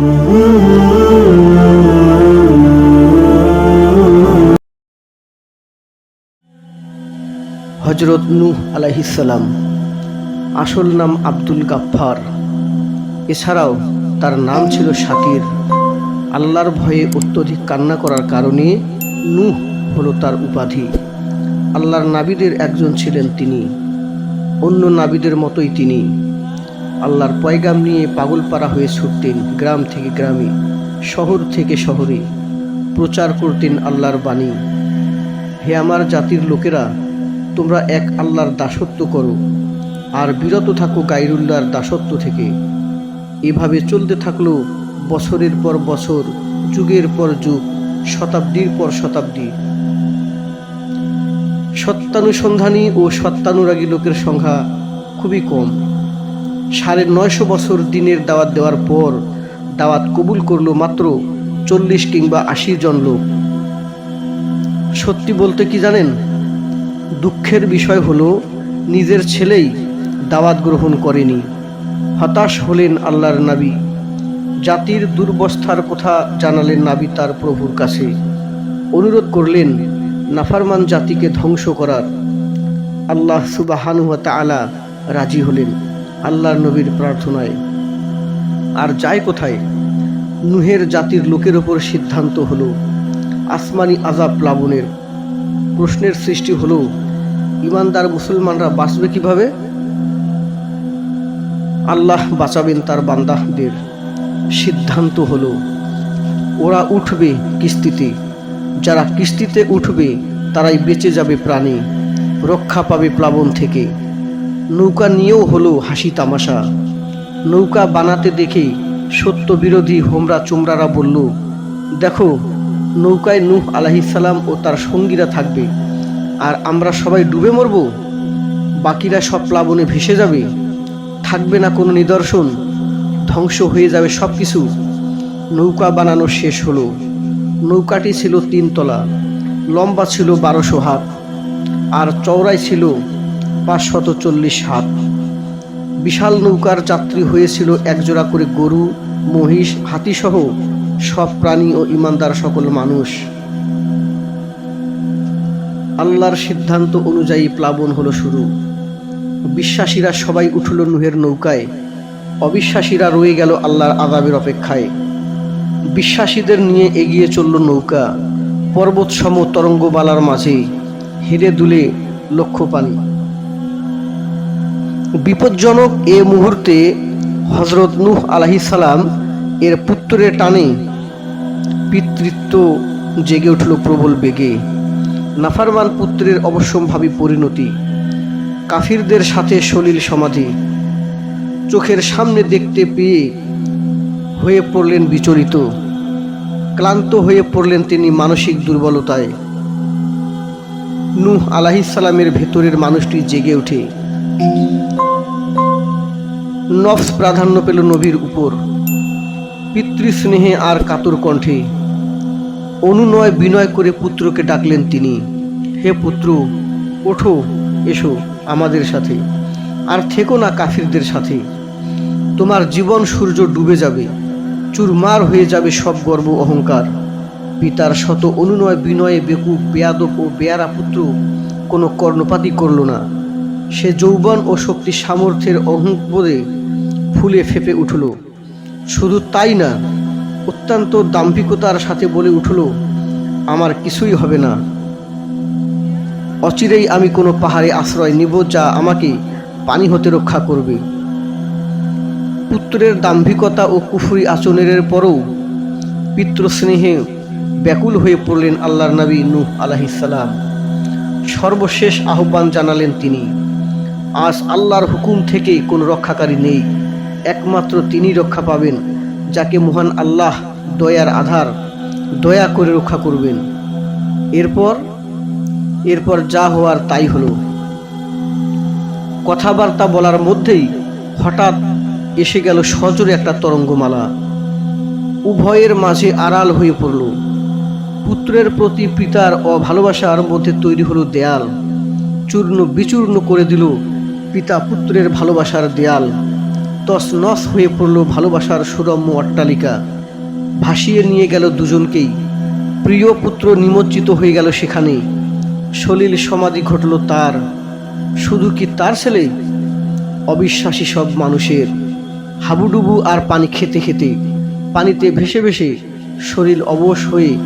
হজরত নূহ আলাইহিসাল্লাম আসল নাম আব্দুল গাফফার। এছাড়াও তার নাম ছিল শাকির। আল্লাহর ভয়ে অত্যধিক কান্না করার কারণে নূহ হলো তার উপাধি। আল্লাহর নাবিদের একজন ছিলেন তিনি, অন্য নাবিদের মতোই তিনি। আল্লাহর পয়গাম নিয়ে পাগলপাড়া হয়ে ছুটতেন গ্রাম থেকে গ্রামে, শহর থেকে শহরে। প্রচার করতেন আল্লাহর বাণী। হে আমার জাতির লোকেরা, তোমরা এক আল্লাহর দাসত্ব করো আর বিরত থাকো গাইরুল্লাহর দাসত্ব থেকে। এভাবে চলতে থাকল বছরের পর বছর, যুগের পর যুগ, শতাব্দীর পর শতাব্দী। সত্যানুসন্ধানী ও সত্যানুরাগী লোকের সংখ্যা খুবই কম। সাড়ে নয়শো বছর দিনের দাওয়াত দেওয়ার পর দাওয়াত কবুল করল মাত্র চল্লিশ কিংবা আশি জন লোক। সত্যি বলতে কি জানেন? দুঃখের বিষয় হলো, নিজের ছেলেই দাওয়াত গ্রহণ করেনি। হতাশ হলেন আল্লাহর নাবি। জাতির দুর্বস্থার কথা জানালেন নাবি তার প্রভুর কাছে। অনুরোধ করলেন, নাফারমান জাতিকে ধ্বংস করার। আল্লাহ সুবাহানুয়া তালা রাজি হলেন। আল্লাহর নবীর প্রার্থনায়। আর যায় কোথায়, নুহের জাতির লোকের ওপর সিদ্ধান্ত হলো, আসমানি আজাব প্লাবনের। প্রশ্নের সৃষ্টি হলো, ইমানদার মুসলমানরা বাঁচবে কীভাবে? আল্লাহ বাঁচাবেন তার বান্দাহদের সিদ্ধান্ত হলো, ওরা উঠবে কিস্তিতে। যারা কিস্তিতে উঠবে, তারাই বেঁচে যাবে প্রাণী। রক্ষা পাবে প্লাবন থেকে। নৌকা নিয়েও হলো হাসি তামাশা। নৌকা বানাতে দেখে সত্য বিরোধী হোমরা চোমরারা বলল, দেখো, নৌকায় নূহ আলাহিসাল্লাম ও তার সঙ্গীরা থাকবে, আর আমরা সবাই ডুবে মরব? বাকিরা সব প্লাবনে ভেসে যাবে। থাকবে না কোনো নিদর্শন, ধ্বংস হয়ে যাবে সব কিছু নৌকা বানানো শেষ হলো। নৌকাটি ছিল তিনতলা, লম্বা ছিল বারোশো হাত, আর চওড়াই ছিল পাঁচশত চল্লিশ হাত। বিশাল নৌকার যাত্রী হয়েছিল একজোড়া করে গরু, মহিষ, হাতিসহ সব প্রাণী ও ইমানদার সকল মানুষ। আল্লাহর সিদ্ধান্ত অনুযায়ী প্লাবন হলো শুরু। বিশ্বাসীরা সবাই উঠল নুহের নৌকায়। অবিশ্বাসীরা রয়ে গেল আল্লাহর আদাবের অপেক্ষায়। বিশ্বাসীদের নিয়ে এগিয়ে চলল নৌকা। পর্বতসম তরঙ্গবালার মাঝে হেরে দুলে লক্ষ্য পানি বিপজ্জনক এ মুহূর্তে হজরত নূহ সালাম এর পুত্রের টানে পিতৃত্ব জেগে উঠল প্রবল বেগে। নাফারমান পুত্রের অবশ্যম্ভাবী পরিণতি, কাফিরদের সাথে সলিল সমাধি, চোখের সামনে দেখতে পেয়ে হয়ে পড়লেন বিচলিত, ক্লান্ত হয়ে পড়লেন তিনি মানসিক দুর্বলতায়। নূহ আলাহিসাল্লামের ভেতরের মানুষটি জেগে ওঠে। নফস প্রাধান্য পেল নবীর উপর। পিতৃস্নেহে আর কাতর কণ্ঠে অনুনয় বিনয় করে পুত্রকে ডাকলেন তিনি, হে পুত্র, ওঠো, এসো আমাদের সাথে, আর থেকো না কাফিরদের সাথে। তোমার জীবন সূর্য ডুবে যাবে, চুরমার হয়ে যাবে সব গর্ব অহংকার। পিতার শত অনুনয় বিনয়ে বেকু বেয়াদব ও বেয়ারা পুত্র কোনো কর্ণপাতই করল না। সে যৌবন ও শক্তি সামর্থ্যের অহংবোধে ফুলে ফেপে উঠল। শুধু তাই না, অত্যন্ত দাম্ভিকতার সাথে বলে উঠল, আমার কিছুই হবে না। অচিরেই আমি কোনো পাহাড়ে আশ্রয় নিব যা আমাকে পানি হতে রক্ষা করবে। পুত্রের দাম্ভিকতা ও কুফুরি আচরণের পরও পিতৃস্নেহে ব্যাকুল হয়ে পড়লেন আল্লাহর নবী নূহ আলাহিসাল্লাম সর্বশেষ আহ্বান জানালেন তিনি, আজ আল্লাহর হুকুম থেকে কোনো রক্ষাকারী নেই। একমাত্র তিনি রক্ষা পাবেন, যাকে মহান আল্লাহ দয়ার আধার, দয়া করে রক্ষা করবেন। এরপর এরপর যা হওয়ার তাই হলো। কথাবার্তা বলার মধ্যেই হঠাৎ এসে গেল সজোরে একটা তরঙ্গমালা। উভয়ের মাঝে আড়াল হয়ে পড়ল। পুত্রের প্রতি পিতার অভালোবাসার মধ্যে তৈরি হলো দেয়াল। চূর্ণ বিচূর্ণ করে দিল পিতা পুত্রের ভালোবাসার দেয়াল। তছনছ হয়ে পড়ল ভালোবাসার সুরম্য অট্টালিকা। ভাসিয়ে নিয়ে গেল দুজনকেই। প্রিয় পুত্র নিমজ্জিত হয়ে গেল সেখানে। সলিল সমাধি ঘটল তার। শুধু কি তার ছেলে? অবিশ্বাসী সব মানুষের। হাবুডুবু আর পানি খেতে খেতে, পানিতে ভেসে ভেসে শরীর অবশ হয়ে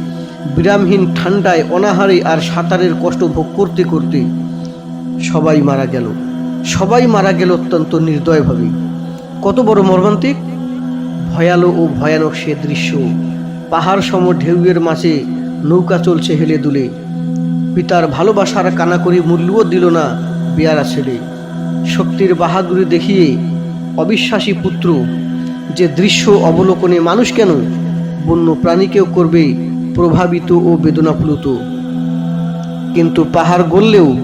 বিরামহীন ঠান্ডায় অনাহারে আর সাঁতারের কষ্ট ভোগ করতে করতে সবাই মারা গেল। সবাই মারা গেল অত্যন্ত নির্দয়ভাবে। কত বড় মর্মান্তিক? ভয়ালো ও ভয়ানক সে দৃশ্য। পাহাড় সম ঢেউয়ের মাঝে নৌকা চলছে হেলে দুলে। পিতার ভালোবাসার কানাকড়ি মূল্যও দিল না বেয়ারা ছেলে। শক্তির বাহাদুরি দেখিয়ে অবিশ্বাসী পুত্র, যে দৃশ্য অবলোকনে মানুষ কেন? বন্য প্রাণীকেও করবে প্রভাবিত ও বেদনাপ্লুত। কিন্তু পাহাড় গললেও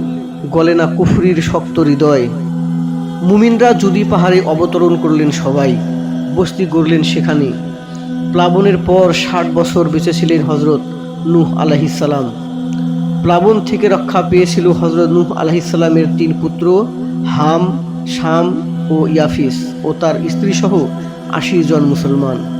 গলে না কুফরির শক্ত হৃদয়। মুমিনরা যদি পাহাড়ে অবতরণ করলেন সবাই, বস্তি গড়লেন সেখানে। প্লাবনের পর ষাট বছর বেঁচে ছিলেন হজরত নূহ আলাহিসাল্লাম প্লাবন থেকে রক্ষা পেয়েছিল হজরত নূহ আলাহিসাল্লামের তিন পুত্র, হাম, শাম ও ইয়াফিস ও তার স্ত্রীসহ আশি জন মুসলমান।